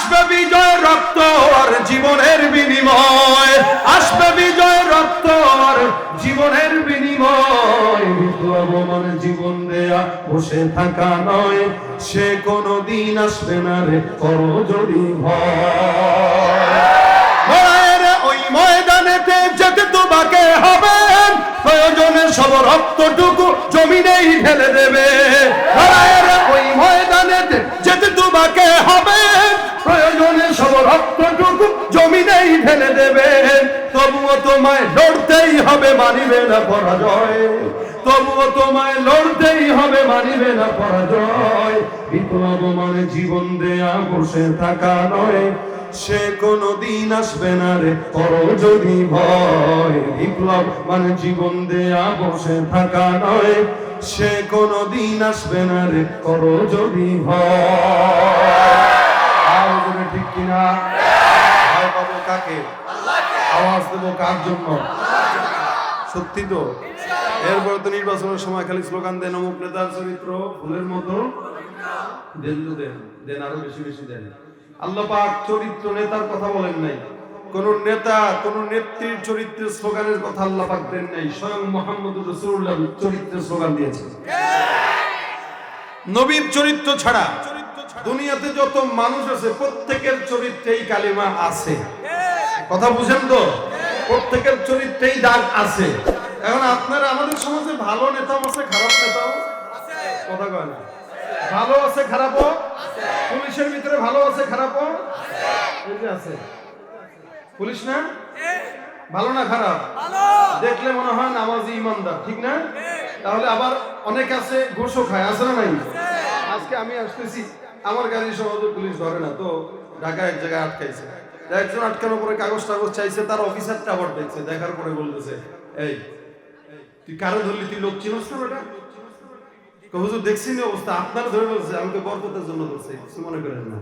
আসবে বিজয় রক্ত জীবনের বিনিময়। আসবে বিজয় রক্ত জীবনের বিনিময়। জীবন দেয়া বসে থাকা নয়, সে কোনো দিন আসবে না রে করো যদি ওই ময়দানেতে যেতে তোমাকে হবে। প্রয়োজনে সব রক্তটুকু জমিনেই ঢেলে দেবে। সব রক্তটুকু জমিনেই ঢেলে দেবে। তবুও তোমায় লড়তেই হবে, মানিবে না পরাজয়। তবুও তোমায় লড়তেই হবে, মানিবে না পরাজয়। জীবন দেয়া বসে থাকা নয়। সে কোনো দিন আসবে না রে করো যদি ভয়। বিপ্লব মানে জীবন দেয়া বসে থাকা নয়। সে কোনো দিন আসবে না রে করো যদি ভয়। কিনা? ভয় পাবো কাকে? আওয়াজ দেবো কার জন্য? সত্যি তো? এরপরে তো নির্বাচনের সময় খালি স্লোগান দেন অমুক নেতার চরিত্র ফুলের মতো। দেন তো দেন দেন আরও বেশি বেশি দেন। আল্লাহ পাক চরিত্র নেতার কথা বলেন নাই। কোন নেতা, কোন নেত্রীর চরিত্রের স্লোগানের কথা আল্লাহ পাক দেন নাই। স্বয়ং মোহাম্মদ রসুল্লাহ চরিত্রের স্লোগান দিয়েছেন। নবীর চরিত্র ছাড়া দুনিয়াতে যত মানুষ আছে প্রত্যেকের চরিত্রেই কালিমা আছে। কথা বুঝেন তো? প্রত্যেকের চরিত্রেই দাগ আছে। এখন আপনারা আমাদের সমাজে ভালো নেতাও আছে খারাপ নেতাও? কথা কয় না। ভালো আছে খারাপও? পুলিশের ভিতরে ভালো আছে খারাপও? আছে। পুলিশ না? ভালো না খারাপ? দেখলে মনে হয় নামাজি ইমানদার ঠিক না? তাহলে আবার অনেক আছে ঘুষও খায় আছে না নাই? আজকে আমি আসতেছি। আমার গাড়ি সহজে পুলিশ ধরে না তো ঢাকা এক জায়গায় আটকাইছে। একজন আটকানোর পরে কাগজ টাগজ চাইছে তার অফিসারটা আবার দেখছে দেখার পরে বলতেছে এই তুই কারও ধরলি? তুই লোক চিনস না বেটা? হুজুর দেখছি না অবস্থা। আপনার ধরে বলছে আমাকে বরকতের জন্য ধরছে। কিছু মনে করেন না।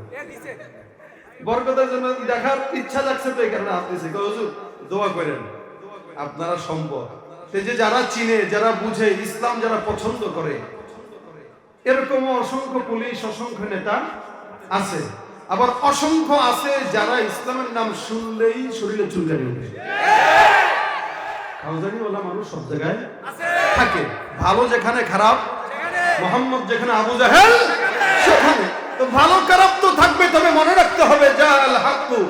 বরকতের জন্য দেখার ইচ্ছা লাগছে তো এই কারণে কয়, হুজুর দোয়া করেন। আপনারা সম্পদ। যে যারা চিনে যারা বুঝে ইসলাম যারা পছন্দ করে এরকম অসংখ্য পুলিশ, অসংখ্য নেতা আছে। আবার অসংখ্য আছে যারা ইসলামের নাম শুনলেই শরীরে চুলকানি উঠে। খাওয়াজানি ওলা মানুষ সব জায়গায় থাকে। ভালো যেখানে খারাপ, মোহাম্মদ যেখানে আবু জাহেল, সেখানে। তো ভালো খারাপ তো থাকবে, তবে মনে রাখতে হবে, জাল হাক্কু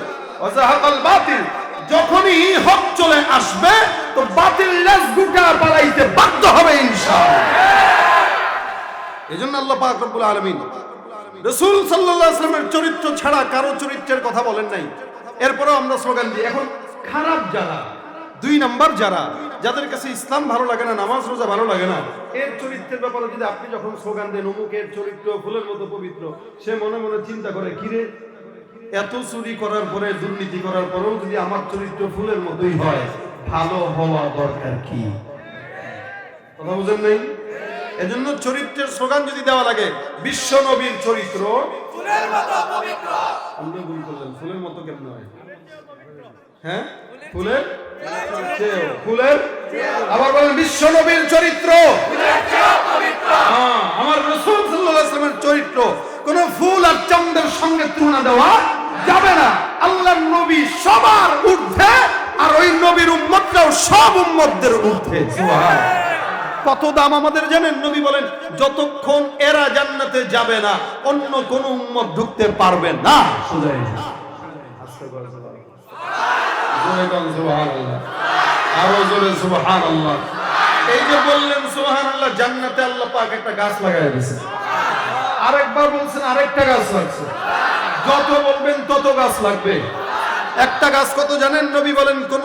ওয়াজাহাকাল বাতিল। যখনই হক চলে আসবে, তো বাতিল লেজ গুটা পালাইতে বাধ্য হবে ইনশাআল্লাহ। এজন্য আল্লাহ পাক রব্বুল আলামিন রাসূল সাল্লাল্লাহু আলাইহি ওয়াসাল্লামের চরিত্র ছাড়া কারও চরিত্রের কথা বলেন নাই। এরপরেও আমরা স্লোগান দিই, এখন খারাপ যারা, দুই নাম্বার যারা, যাদের কাছে ইসলাম ভালো লাগে না, নামাজ রোজা ভালো লাগে না, এর চরিত্রের ব্যাপারে যদি আপনি যখন স্লোগান দেন অমুকের চরিত্র ফুলের মতো পবিত্র, সে মনে মনে চিন্তা করে, কিরে, এত চুরি করার পরে, দুর্নীতি করার পরেও যদি আমার চরিত্র ফুলের মতোই হয়, ভালো হওয়া দরকার কি? কথা বুঝেন নাই? এজন্য চরিত্রের স্লোগান যদি দেওয়া লাগে বিশ্ব নবীর চরিত্র। আপনি ভুল করলেন ফুলের মতো কেমন হয়? হ্যাঁ? ফুলের ফুলের? আবার বলেন বিশ্ব নবীর চরিত্র। হ্যাঁ, আমার রসুল সাল্লামের চরিত্র। কোন ফুল আর চন্দ্রের সঙ্গে তুলনা দেওয়া যাবে না। আল্লাহর নবী সবার ঊর্ধ্বে আর ওই নবীর উম্মতরাও সব উম্মতদের ঊর্ধ্বে। সুবহান কত দাম আমাদের জানেন? নবী বলেন যতক্ষণ এরা জান্নাতে যাবে না অন্য কোন উম্মত ঢুকতে পারবে না। জোরে আরও জোরে সুবহানাল্লাহ। এই যে বললেন সুবহানাল্লাহ জান্নাতে আল্লাহ পাক একটা গাছ লাগায় দিয়েছে আরেকবার বলছেন আরেকটা গাছ লাগছে। যত বলবেন তত গাছ লাগবে। একটা গাছ কত জানেন নবী বলেন, কোন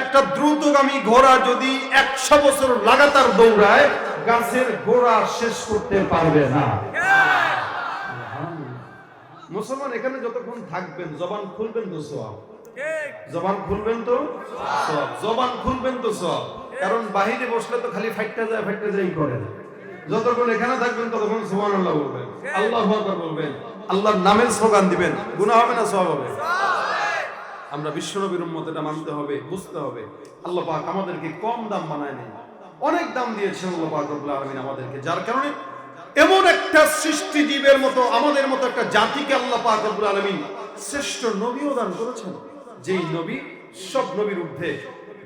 একটা দ্রুতগামী ঘোড়া যদি একশো বছর লাগাতার দৌড়ায়, গাছের গোড়া শেষ করতে পারবে না। মুসলমান, এখানে যতক্ষণ থাকবেন, জবান খুলবেন তো সব জবান খুলবেন তো সব জবান খুলবেন তো সব কারণ বাহিরে বসলে তো খালি ফাইটটা যায়, ফাইটটা যাই করেন যতক্ষণ এখানে থাকবেন, ততক্ষণ সুবহানাল্লাহ বলবেন। আল্লাহু বলবেন। আল্লাহর নামের স্লোগান দিবেন। গুনাহ হবে না, সওয়াব হবে? আমরা বিশ্বনবীর উম্মত এটা মানতে হবে, বুঝতে হবে। আল্লাহ পাক আমাদেরকে কম দাম বানায় নেই। অনেক দাম দিয়েছেন আল্লাহ পাক রব্বুল আলামিন আমাদেরকে, যার কারণে এমন একটা সৃষ্টি জীবের মতো, আমাদের মতো একটা জাতিকে আল্লাহ পাক রব্বুল আলামিন শ্রেষ্ঠ নবীও দান করেছেন। যেই নবী সব নবীর ঊর্ধ্বে,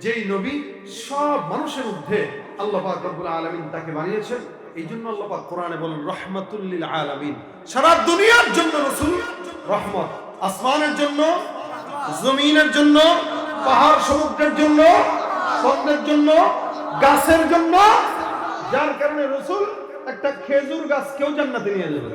যেই নবী সব মানুষের ঊর্ধ্বে আল্লাহ পাক রব্বুল আলামিন তাকে বানিয়েছেন এই জন্য আল্লাহ পাক কোরআনে বলেন রহমাতুল্লিল আলামিন। সারা দুনিয়ার জন্য রসুল রহমত, আসমানের জন্য জমিনের জন্য, পাহাড় সমুদ্রের জন্য, স্বপ্নের জন্য, গাছের জন্য যার কারণে রসুল একটা খেজুর গাছ কেউ জান্নাতে নিয়ে যাবে।